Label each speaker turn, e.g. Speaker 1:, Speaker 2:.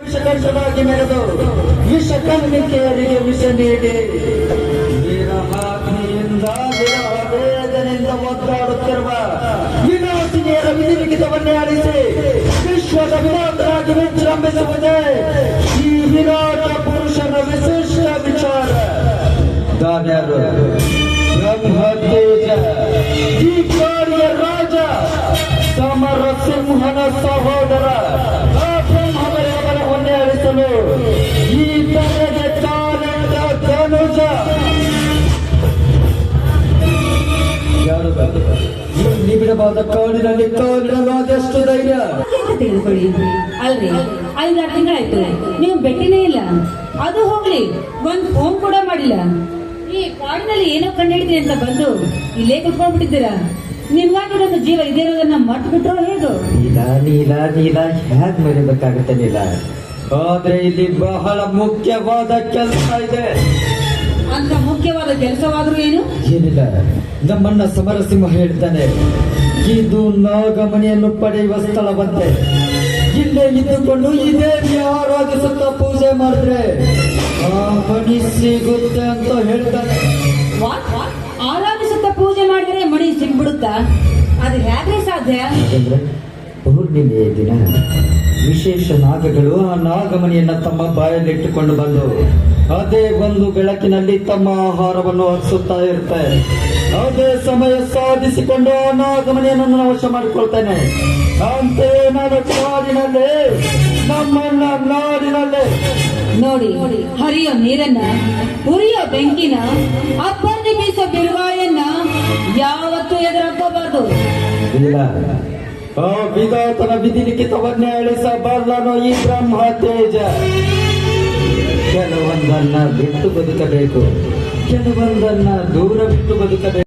Speaker 1: ವಿಷಕಂಠವಾಗಿ ಮೆರೆದು ವಿಷ ಕಣ್ಣಿಕೆಯರಿಗೆ ವಿಷ ನೀಡಿ ವೀರಹಾಗ್ನಿಯಿಂದ ವಿರಹ ವೇದನೆಯಿಂದ ಒದ್ದಾಡುತ್ತಿರುವ ವಿನಾಶಿನಿಯರ ವಿಧಿಲಿಖಿತವನ್ನೇ ಅಳಿಸಿ ವಿಶ್ವದ ವಿರಾಟರಾಗಿ ವಿಜೃಂಭಿಸುವುದೇ ಈ ವಿರಾಟ ಪುರುಷನ ವಿಶಿಷ್ಟ ವಿಚಾರ ದಾನ್ಯರು ಬ್ರಹ್ಮತೇಜ ಈ ಕಾರ್ಯ ಈ ತನಗೆ ಕಾಲೆಳೆದ ಧನುಜ ಯಾರು ನಿಬಿಡವಾದ ಕಾಡಿನಲ್ಲಿ ಕಾಲಿಡಲು ಅದೆಷ್ಟು ಧೈರ್ಯ
Speaker 2: ತಿಳ್ಕೊಳ್ಳಿ? ಅಲ್ರಿ, ಐದಾರು ತಿಂಗಳಾಯ್ತು. ನೀವು ಭೇಟಿನೇ ಇಲ್ಲ. ಅದು ಹೋಗ್ಲಿ, ಒಂದ್ ಫೋನ್ ಕೂಡ ಮಾಡಿಲ್ಲ. ಈ ಕಾಡಿನಲ್ಲಿ ಏನೋ ಕಂಡಿಡಿದ್ರಿ ಅಂತ ಬಂದು ಇಲ್ಲೇ ಕುತ್ಕೊಂಡ್ಬಿಟ್ಟಿದ್ದೀರಾ? ನಿಮ್ಗಾಗಿ ನನ್ನ ಜೀವ ಇದೆ ಇರೋದನ್ನ ಮರ್ತು ಬಿಟ್ರೋ ಹೇಗೋ?
Speaker 1: ನೀಲ ನೀಲ ನೀಲ ಹ್ಯಾಕ್ ಮರಿಬೇಕಾಗುತ್ತೆ ನೀಲ? ಆದ್ರೆ ಇಲ್ಲಿ ಬಹಳ ಮುಖ್ಯವಾದ ಕೆಲಸ ಇದೆ.
Speaker 2: ಅಂತ ಮುಖ್ಯವಾದ ಕೆಲಸವಾದ್ರೂ ಏನು?
Speaker 1: ಏನಿಲ್ಲ. ನಮ್ಮನ್ನ ಸಮರಸಿಂಹ ಹೇಳ್ತಾನೆ ಇದು ನಾಗಮಣಿಯನ್ನು ಪಡೆಯುವ ಸ್ಥಳವಂತೆ. ಇಲ್ಲೇ ಇದ್ದುಕೊಂಡು ಇದೇ ಆರಾಧಿಸುತ್ತಾ ಪೂಜೆ ಮಾಡಿದ್ರೆ ಆ ಮಣಿ ಸಿಗುತ್ತೆ ಅಂತ ಹೇಳ್ತಾನೆ.
Speaker 2: ವಾ ಆರಾಧಿಸುತ್ತಾ ಪೂಜೆ ಮಾಡಿದ್ರೆ ಮಣಿ ಸಿಗ್ಬಿಡುತ್ತಾ? ಅದು ಹೇಗೆ ಸಾಧ್ಯ?
Speaker 1: ಪೌರ್ಣಿಮೆಯ ದಿನ. ವಿಶೇಷ ನಾಗಗಳು ಆ ನಾಗಮಣಿಯನ್ನ ತಮ್ಮ ಬಾಯಲ್ಲಿಟ್ಟುಕೊಂಡು ಬಂದು ಅದೇ ಒಂದು ಬೆಳಕಿನಲ್ಲಿ ತಮ್ಮ ಆಹಾರವನ್ನು ಹರಿಸುತ್ತಾ ಇರ್ತಾರೆ ಅದೇ ಸಮಯ ಸಾಧಿಸಿಕೊಂಡು ಆ ನಾಗಮಣಿಯನ್ನು ನಾನು ವಶ ಮಾಡಿಕೊಳ್ತೇನೆ. ಅಂತೆಯೇ ನಾನು ಕಾಡಿನಲ್ಲಿ ನಮ್ಮನ್ನ ನಾಡಿನಲ್ಲಿ.
Speaker 2: ನೋಡಿ ಹರಿಯೋ ನೀರನ್ನ ಉರಿಯೋ ಬೆಂಕಿನ ಅಪ್ಪರ್ದಿ ಬೀಸೋ ಬಿರುಗಾಳಿಯನ್ನ ಯಾವತ್ತೂ ಎದುರಾಗಬಾರದು
Speaker 1: ಇಲ್ಲ. ಆ ವಿಧಿ ಲಿಖಿತವನ್ನೇ ಅಳಿಸಬಲ್ಲನು ಈ ಬ್ರಹ್ಮ ತೇಜ. ಕೆಲವೊಂದನ್ನ ಬಿಟ್ಟು ಬದುಕಬೇಕು. ಕೆಲವೊಂದನ್ನ ದೂರ ಬಿಟ್ಟು ಬದುಕಬೇಕು.